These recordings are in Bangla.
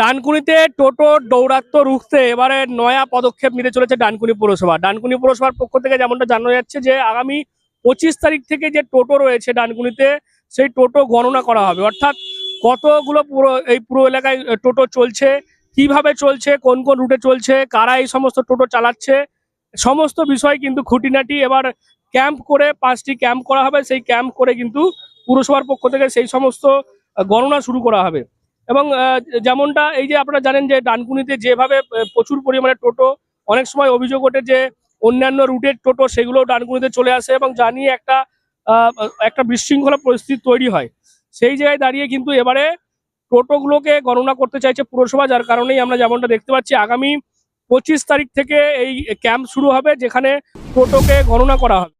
ডানকুনিতে টোটো দৌরাত্ম রুখতে এবারে নয়া পদক্ষেপ নিতে চলেছে ডানকুনি পৌরসভা। ডানকুনি পৌরসভার পক্ষ থেকে যেমনটা জানা যাচ্ছে যে, আগামী পঁচিশ তারিখ থেকে যে টোটো রয়েছে ডানকুনিতে, সেই টোটো গণনা করা হবে। অর্থাৎ কতগুলো পুরো, এই পুরো এলাকায় টোটো চলছে, কীভাবে চলছে, কোন কোন রুটে চলছে, কারা এই সমস্ত টোটো চালাচ্ছে, সমস্ত বিষয় কিন্তু খুঁটিনাটি এবার ক্যাম্প করে, পাঁচটি ক্যাম্প করা হবে। সেই ক্যাম্প করে কিন্তু পুরসভার পক্ষ থেকে সেই সমস্ত গণনা শুরু করা হবে। এবং যেমনটা এই যে আপনারা জানেন যে ডানকুনিতে যেভাবে প্রচুর পরিমাণে টোটো, অনেক সময় অভিযোগ ওঠে যে অন্যান্য রুটের টোটো সেগুলো ডানকুনিতে চলে আসে এবং জানিয়ে একটা একটা বিশৃঙ্খলা পরিস্থিতি তৈরি হয়। সেই জায়গায় দাঁড়িয়ে কিন্তু এবারে টোটোগুলোকে গণনা করতে চাইছে পুরসভা, যার কারণেই আমরা যেমনটা দেখতে পাচ্ছি, আগামী পঁচিশ তারিখ থেকে এই ক্যাম্প শুরু হবে, যেখানে টোটোকে গণনা করা হবে।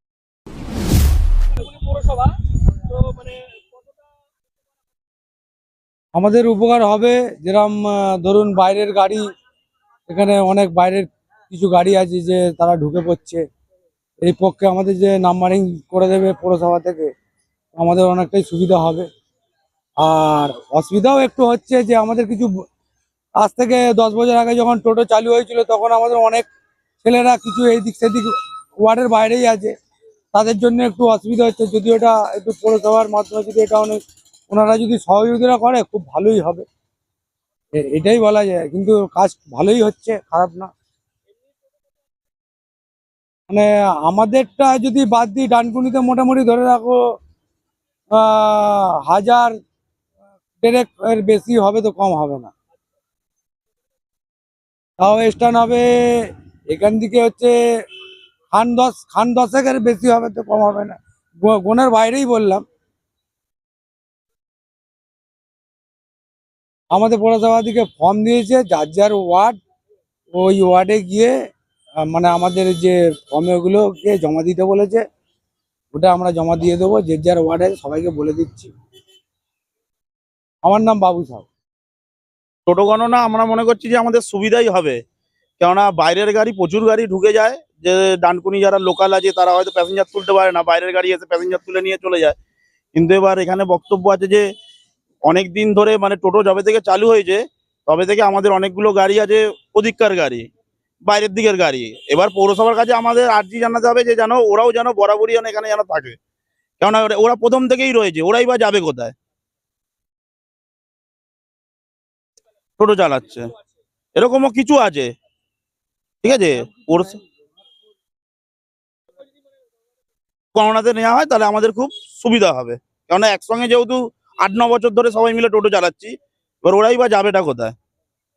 পৌরসভা তো মানে আমাদের উপকার হবে যেরকম ধরুন বাইরের গাড়ি, এখানে অনেক বাইরের কিছু গাড়ি আছে যে তারা ঢুকে পড়ছে। এই পক্ষে আমাদের যে নাম্বারিং করে দেবে পৌরসভা থেকে, আমাদের অনেকটাই সুবিধা হবে। আর অসুবিধাও একটু হচ্ছে যে আমাদের কিছু আজ থেকে দশ বছর আগে যখন টোটো চালু হয়েছিল, তখন আমাদের অনেক ছেলেরা কিছু এই দিক সেদিক ওয়ার্ডের বাইরেই আছে। তাদের জন্য একটু অসুবিধা হচ্ছে যদি ওটা একটু পৌরসভার মাধ্যমে যদি এটা অনেক ওনারা যদি সহযোগিতা করে, খুব ভালোই হবে। এটাই বলা যায়। কিন্তু কাজ ভালোই হচ্ছে, খারাপ না। মানে আমাদেরটা যদি বাদ দিই, ডানকুনিতে মোটামুটি ধরে রাখো হাজার, দেড়েক এর বেশি হবে তো কম হবে না। তাও স্ট্যান্ড হবে, এখান থেকে হচ্ছে খান দশ, খান দশেকের বেশি হবে তো কম হবে না। গোনের বাইরেই বললাম। আমাদের পৌরসভা থেকে ফর্ম দিয়েছে, যার যার ওয়ার্ড ওই ওয়ার্ডে গিয়ে মানে আমাদের যে ফর্মে ওগুলোকে জমা দিতে বলেছে, ওটা আমরা জমা দিয়ে দেবো, যে যার ওয়ার্ডে সবাইকে বলে দিচ্ছি। আমার নাম বাবু সাহ। টোটো গণনা আমরা মনে করছি যে আমাদের সুবিধাই হবে, কেননা বাইরের গাড়ি প্রচুর গাড়ি ঢুকে যায়, যে ডানকুনি যারা লোকাল আছে তারা হয়তো প্যাসেঞ্জার তুলতে পারে না, বাইরের গাড়ি এসে প্যাসেঞ্জার তুলে নিয়ে চলে যায়। কিন্তু এবার এখানে বক্তব্য আছে যে অনেক দিন ধরে মানে টোটো যবে থেকে চালু হয়েছে, তবে থেকে আমাদের অনেকগুলো গাড়ি আছে, অধিককার গাড়ি, বাইরের দিকের গাড়ি। এবার পৌরসভার কাছে আমাদের আর্জি জানাতে হবে যে যেন ওরাও যেন বরাবরই যেন এখানে যেন থাকে। কেননা ওরা- ওরা প্রথম থেকেই রয়েছে, ওরাই বা যাবে কোথায়? টোটো চালাচ্ছে। এরকমও কিছু আছে। ঠিক আছে? পৌরস- গণনাতে নেওয়া হয়, তাহলে আমাদের খুব সুবিধা হবে। কেননা একসঙ্গে যেহেতু আট, ন বছর ধরে সবাই মিলে টোটো চালাচ্ছি। এবার ওরাই বা যাবেটা কোথায়?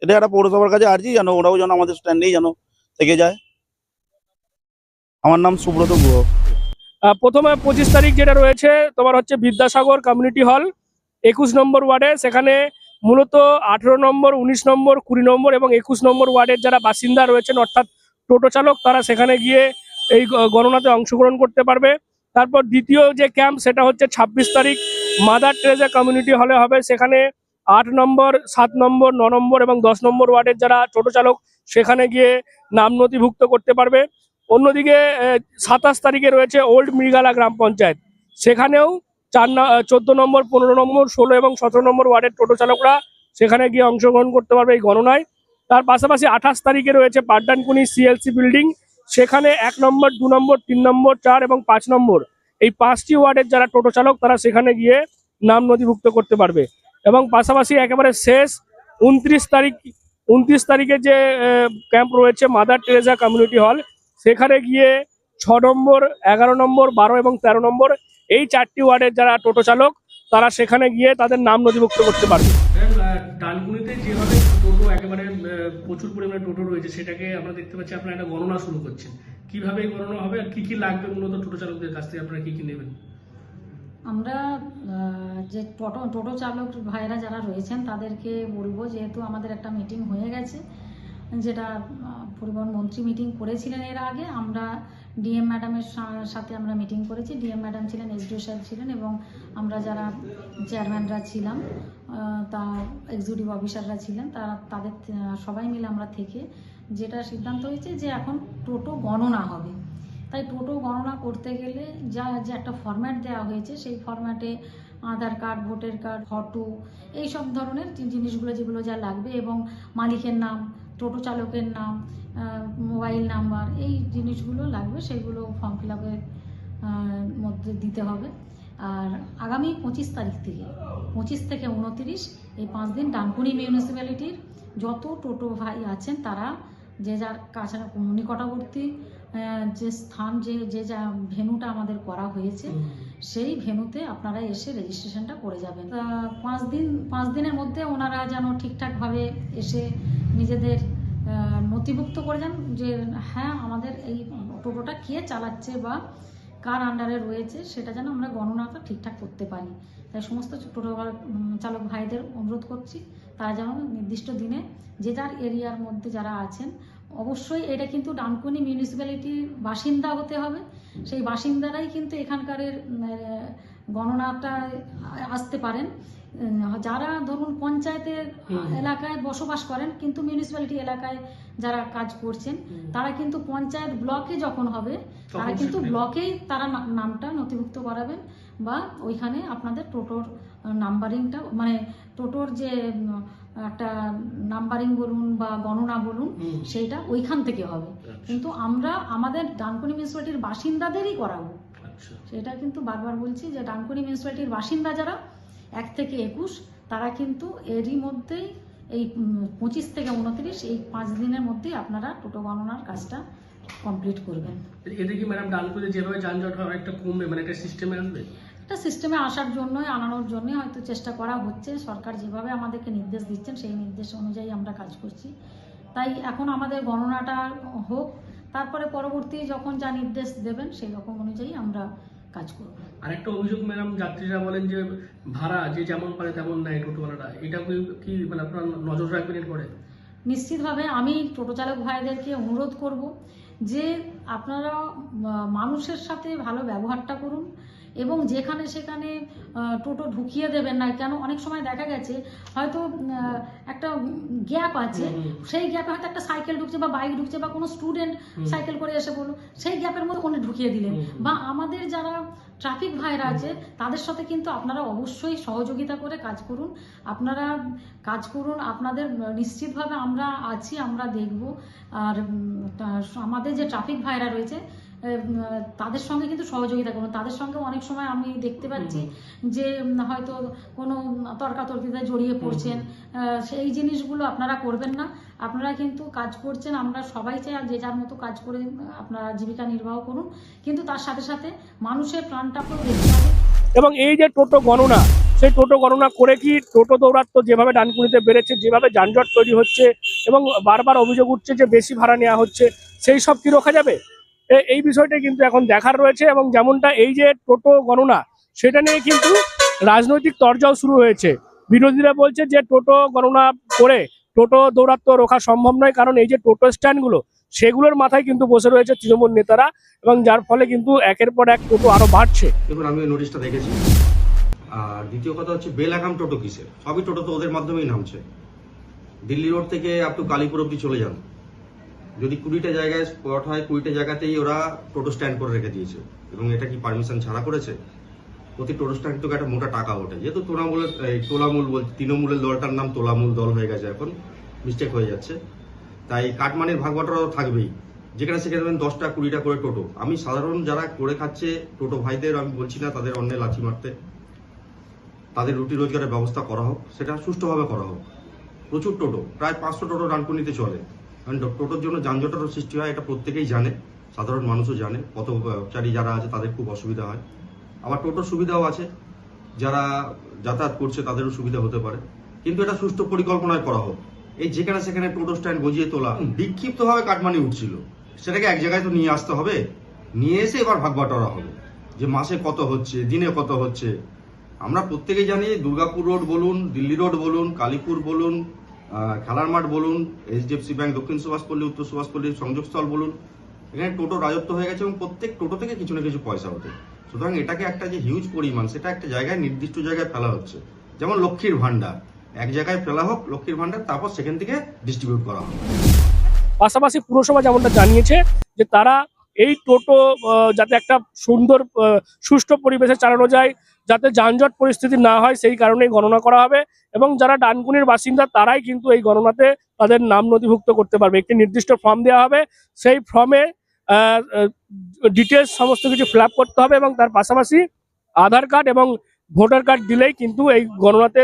এটা একটা পৌরসভার কাছে আর্জি যেন ওরাও যেন আমাদের স্ট্যান্ডেই যেন থেকে যায়। আমার নাম সুব্রত গুহ। প্রথমে পঁচিশ তারিখ যেটা রয়েছে, তোমার হচ্ছে বিদ্যাসাগর কমিউনিটি হল, একুশ নম্বর ওয়ার্ডে। সেখানে মূলত আঠেরো নম্বর, উনিশ নম্বর, কুড়ি নম্বর এবং একুশ নম্বর ওয়ার্ডের যারা বাসিন্দা রয়েছেন, অর্থাৎ টোটো চালক, তারা সেখানে গিয়ে এই গণনাতে অংশগ্রহণ করতে পারবে। তারপর দ্বিতীয় যে ক্যাম্প, সেটা হচ্ছে ছাব্বিশ তারিখ। মাদার টেরেজা কমিউনিটি হলে হবে, সেখানে আট নম্বর, সাত নম্বর, ন নম্বর এবং দশ নম্বর ওয়ার্ডের যারা টোটো চালক, সেখানে গিয়ে নাম নথিভুক্ত করতে পারবে। অন্যদিকে সাতাশ তারিখে রয়েছে ওল্ড মৃগালা গ্রাম পঞ্চায়েত। সেখানেও চার চোদ্দ নম্বর, পনেরো নম্বর, ষোলো এবং সতেরো নম্বর ওয়ার্ডের টোটো চালকরা সেখানে গিয়ে অংশগ্রহণ করতে পারবে এই গণনায়। তার পাশাপাশি আঠাশ তারিখে রয়েছে পাড্ডানকুনি সিএলসি বিল্ডিং। সেখানে এক নম্বর, দু নম্বর, তিন নম্বর, চার এবং পাঁচ নম্বর, এই পাঁচটি ওয়ার্ডের যারা টোটো চালক, তারা সেখানে গিয়ে নাম নথিভুক্ত করতে পারবে। এবং পাশাপাশি একেবারে শেষ উনত্রিশ তারিখ, উনত্রিশ তারিখে যে ক্যাম্প রয়েছে মাদার টেরেজা কমিউনিটি হল, সেখানে গিয়ে ছ নম্বর, এগারো নম্বর, বারো এবং তেরো নম্বর, এই চারটি ওয়ার্ডের যারা টোটো চালক, তারা সেখানে গিয়ে তাদের নাম নথিভুক্ত করতে পারবে। ডানকুনিতে যেভাবে টোটো একেবারে প্রচুর পরিমাণে টোটো রয়েছে, সেটাকে আমরা দেখতে পাচ্ছি আপনারা একটা গণনা শুরু করছেন। কীভাবে গণনা হবে আর কি কি লাগবে মূলত টোটো চালকদের কাছ থেকে? আপনারা কি কি নেবেন? আমরা যে টোটো টোটো চালক ভাইরা যারা রয়েছেন, তাদেরকে বলব, যেহেতু আমাদের একটা মিটিং হয়ে গেছে, যেটা পরিবহন মন্ত্রী মিটিং করেছিলেন এর আগে। আমরা ডিএম ম্যাডামের সাথে আমরা মিটিং করেছি। ডিএম ম্যাডাম ছিলেন এসডিও সাহেব ছিলেন এবং আমরা যারা চেয়ারম্যানরা ছিলাম তা এক্সিকিউটিভ অফিসাররা ছিলেন, তারা, তাদের সবাই মিলে আমরা থেকে যেটা সিদ্ধান্ত হয়েছে যে এখন টোটো গণনা হবে। তাই টোটো গণনা করতে গেলে যা, যে একটা ফরম্যাট দেওয়া হয়েছে, সেই ফরম্যাটে Aadhaar card, voter card photo এই সব ধরনের জিনিসগুলো যেগুলো যা লাগবে এবং মালিকের নাম টোটো চালকের নাম মোবাইল নাম্বার, এই জিনিসগুলো লাগবে, সেগুলো ফর্ম ফিল আপের মধ্যে দিতে হবে। আর আগামী পঁচিশ তারিখ থেকে, পঁচিশ থেকে উনতিরিশ, এই পাঁচ দিন ডানকুনি মিউনিসিপ্যালিটির যত টোটো ভাই আছেন তারা, যে যার কাছে নিকটবর্তী যে স্থান, যে যে যা ভেনুটা আমাদের করা হয়েছে সেই ভেনুতে আপনারা এসে রেজিস্ট্রেশনটা করে যাবেন। পাঁচ দিন, পাঁচ দিনের মধ্যে ওনারা যেন ঠিকঠাকভাবে এসে নিজেদের নথিভুক্ত করে যান যে হ্যাঁ আমাদের এই টোটোটা কে চালাচ্ছে বা কার আন্ডারে রয়েছে, সেটা যেন আমরা গণনাটা ঠিকঠাক করতে পারি। তাই সমস্ত টোটো চালক ভাইদের অনুরোধ করছি, তারা যেন নির্দিষ্ট দিনে যে যার এরিয়ার মধ্যে যারা আছেন অবশ্যই এটা কিন্তু ডানকুনি মিউনিসিপ্যালিটির বাসিন্দা হতে হবে। সেই বাসিন্দারাই কিন্তু আহ, গণনাটা আসতে পারেন। যারা ধরুন পঞ্চায়েতের এলাকায় বসবাস করেন কিন্তু মিউনিসিপ্যালিটি এলাকায় যারা কাজ করছেন তারা কিন্তু পঞ্চায়েত ব্লকে যখন হবে তারা কিন্তু ব্লকেই তারা নামটা নথিভুক্ত করাবেন বা ওইখানে আপনাদের টোটোর নাম্বারিংটা মানে টোটোর যে একটা নাম্বারিং বলুন বা গণনা বলুন সেইটা ওইখান থেকে হবে। কিন্তু আমরা আমাদের ডানকুনি মিউনিসিপ্যালিটির বাসিন্দাদেরই করাবো। সেটা কিন্তু বারবার বলছি যে ডানকুনি মিউনিসিপ্যালিটির বাসিন্দা যারা এক থেকে একুশ তারা কিন্তু এরই মধ্যেই এই পঁচিশ থেকে উনত্রিশ এই পাঁচ দিনের মধ্যেই আপনারা টোটো গণনার কাজটা কমপ্লিট করবেন। এতে কি ম্যাডাম ডানকুনিতে যেভাবে যানজট হয় অনেকটা কমবে? মানে একটা সিস্টেমে আসবে? একটা সিস্টেমে আসার জন্যই আনানোর জন্যই হয়তো চেষ্টা করা হচ্ছে। সরকার যেভাবে আমাদেরকে নির্দেশ দিচ্ছেন সেই নির্দেশ অনুযায়ী আমরা কাজ করছি। তাই এখন আমাদের গণনাটা হোক তারপরে পরবর্তী যখন যা নির্দেশ দেবেন সেই রকম অনুযায়ী আমরা কাজ করব। আরেকটা অভিযোগ ম্যাডাম যাত্রীরা বলেন যে ভাড়া যে যেমন পারে তেমন নেয় টোটোওয়ালারা। এটা কি- কি মানে আপনারা নজর রাখবেন এরপরে? নিশ্চিতভাবে আমি টোটো চালক ভাইদেরকে অনুরোধ করব যে আপনারা মানুষের সাথে ভালো ব্যবহারটা করুন। এবং যেখানে সেখানে টোটো ঢুকিয়ে দেবেন না কেন? অনেক সময় দেখা গেছে হয়তো একটা গ্যাপ আছে। সেই গ্যাপে হয়তো একটা সাইকেল ঢুকছে বা বাইক ঢুকছে বা কোনো স্টুডেন্ট সাইকেল করে এসে বলল সেই গ্যাপের মধ্যে কোনো ঢুকিয়ে দিলেন। বা আমাদের যারা ট্রাফিক ভাইরা আছে তাদের সাথে কিন্তু আপনারা অবশ্যই সহযোগিতা করে কাজ করুন। আপনারা কাজ করুন আপনাদের নিশ্চিতভাবে আমরা আছি আমরা দেখব। আর আমাদের যে ট্রাফিক ভাইরা রয়েছে তাদের সঙ্গে কিন্তু সহযোগিতা করুন তাদের সঙ্গে অনেক সময় আমি দেখতে পাচ্ছি যে হয়তো কোনো তর্কাতর্কিতে জড়িয়ে পড়ছেন। সেই জিনিসগুলো আপনারা করবেন না। আপনারা কিন্তু কাজ করছেন আমরা সবাই চাই যে যার মতো কাজ করে আপনারা জীবিকা নির্বাহ করুন। কিন্তু তার সাথে সাথে মানুষের প্রাণটাকেও দেখতে হবে। এবং এই যে টোটো গণনা সেই টোটো গণনা করে কি টোটো দৌরাত্ম যেভাবে ডানকুনিতে বেড়েছে যেভাবে যানজট তৈরি হচ্ছে এবং বারবার অভিযোগ উঠছে যে বেশি ভাড়া নেওয়া হচ্ছে সেই সব কি রোখা যাবে? এই বিষয়টা কিন্তু এখন দেখার রয়েছে এবং যেমনটা এই যে টোটো গণনা, সেটা নিয়ে কিন্তু রাজনৈতিক তরজাও শুরু হয়েছে। বিরোধীরা বলছে যে টোটো গণনা করে টোটো দৌরাত্ম রোখা সম্ভব নয়, কারণ এই যে টোটো স্ট্যান্ডগুলো, সেগুলোর মাথায় কিন্তু বসে রয়েছে তৃণমূল নেতারা এবং যার ফলে কিন্তু একের পর এক টোটো আরও বাড়ছে। দেখুন আমি নোটিশটা দেখেছি। আর দ্বিতীয় কথা হচ্ছে, বেলাগাম টোটো কিসের? সবই টোটো তো ওদের মাধ্যমেই নামছে। দিল্লি রোড থেকে আপ টু কালীপুর অব্দি চলে যান। যদি কুড়িটা জায়গায় স্পট হয়, কুড়িটা জায়গাতেই ওরা টোটো স্ট্যান্ড করে রেখে দিয়েছে। এবং এটা কি পারমিশন ছাড়া করেছে? প্রতি টোটো স্ট্যান্ড থেকে একটা মোটা টাকা ওঠে। যেহেতু তৃণমূলের, এই তোলামূল বল, তৃণমূলের দলটার নাম তোলামূল দল হয়ে গেছে এখন মিস্টেক হয়ে যাচ্ছে। তাই কাটমানির ভাগ বাটোয়ারা থাকবেই। যেখানে সেখানে দশটা, কুড়িটা করে টোটো। আমি সাধারণ যারা করে খাচ্ছে টোটো ভাইদের, আমি বলছি না তাদের অন্যে লাথি মারতে। তাদের রুটি রোজগারের ব্যবস্থা করা হোক, সেটা সুষ্ঠুভাবে করা হোক। প্রচুর টোটো, প্রায় পাঁচশো টোটো ডানকুনিতে চলে। কারণ টোটোর জন্য যানজটেরও সৃষ্টি হয়, এটা প্রত্যেকেই জানে, সাধারণ মানুষও জানে, পথচারী যারা আছে তাদের খুব অসুবিধা হয়। আবার টোটোর সুবিধাও আছে, যারা যাতায়াত করছে তাদেরও সুবিধা হতে পারে। কিন্তু এটা সুষ্ঠু পরিকল্পনায় করা হোক। এই যেখানে সেখানে টোটো স্ট্যান্ড গজিয়ে তোলা, বিক্ষিপ্তভাবে কাটমানি উঠছিল, সেটাকে এক জায়গায় তো নিয়ে আসতে হবে, নিয়ে এসে এবার ভাগ বাটোয়ারা হবে, যে মাসে কত হচ্ছে, দিনে কত হচ্ছে। আমরা প্রত্যেকেই জানি, দুর্গাপুর রোড বলুন, দিল্লি রোড বলুন, কালীপুর বলুন খেলার মাঠ বলুন এইচডিএফসি ব্যাংক দক্ষিণ সুভাষপল্লী, উত্তর সুভাষপল্লী, সংযোগস্থল বলুন, এখানে টোটো রাজত্ব হয়ে গেছে এবং প্রত্যেক টোটো থেকে কিছু না কিছু পয়সা ওঠে। সুতরাং এটাকে একটা যে হিউজ পরিমাণ, সেটা একটা জায়গায়, নির্দিষ্ট জায়গায় ফেলা হচ্ছে। যেমন লক্ষ্মীর ভান্ডার এক জায়গায় ফেলা হোক, লক্ষ্মীর ভান্ডার তারপর সেখান থেকে ডিস্ট্রিবিউট করা হোক। পাশাপাশি পুরসভা যেমনটা জানিয়েছে যে তারা এই টোটো যাতে একটা সুন্দর সুষ্ঠু পরিবেশে চালানো যায় যাতে যানজট পরিস্থিতি না হয়, সেই কারণেই গণনা করা হবে। এবং যারা ডানকুনির বাসিন্দা, তারাই কিন্তু এই গণনাতে তাদের নাম নথিভুক্ত করতে পারবে। একটি নির্দিষ্ট ফর্ম দেওয়া হবে। সেই ফর্মে ডিটেলস সমস্ত কিছু ফিল করতে হবে এবং তার পাশাপাশি আধার কার্ড এবং ভোটার কার্ড দিলেই কিন্তু এই গণনাতে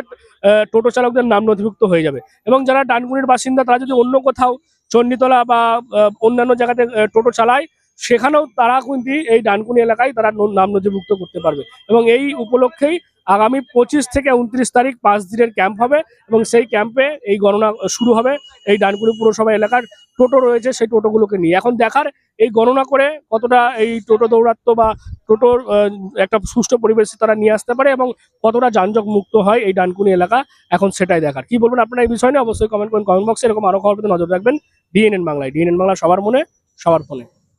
টোটো চালকদের নাম নথিভুক্ত হয়ে যাবে। এবং যারা ডানকুনির বাসিন্দা, তারা যদি অন্য কোথাও চণ্ডীতলা বা অন্যান্য জায়গাতে টোটো চালায় সেখানেও তারা কিন্তু এই ডানকুনি এলাকায় তারা নাম নথিভুক্ত করতে পারবে। এবং এই উপলক্ষেই আগামী পঁচিশ থেকে উনত্রিশ তারিখ পাঁচ দিনের ক্যাম্প হবে এবং সেই ক্যাম্পে এই গণনা শুরু হবে। এই ডানকুনি পুরসভা এলাকার টোটো রয়েছে, সেই টোটোগুলোকে নিয়ে। এখন দেখার এই গণনা করে কতটা এই টোটো দৌরাত্ম বা টোটোর একটা সুষ্ঠু পরিবেশে তারা নিয়ে আসতে পারে এবং কতটা যানজট মুক্ত হয় এই ডানকুনি এলাকা, এখন সেটাই দেখার। কি বলবেন আপনারা এই বিষয় নিয়ে? অবশ্যই কমেন্ট করেন। কমেন্ট বক্সে এরকম আরও খবর নজর রাখবেন। ডিএনএন বাংলায়। ডিএনএন বাংলা সবার মনে, সবার ফোনে।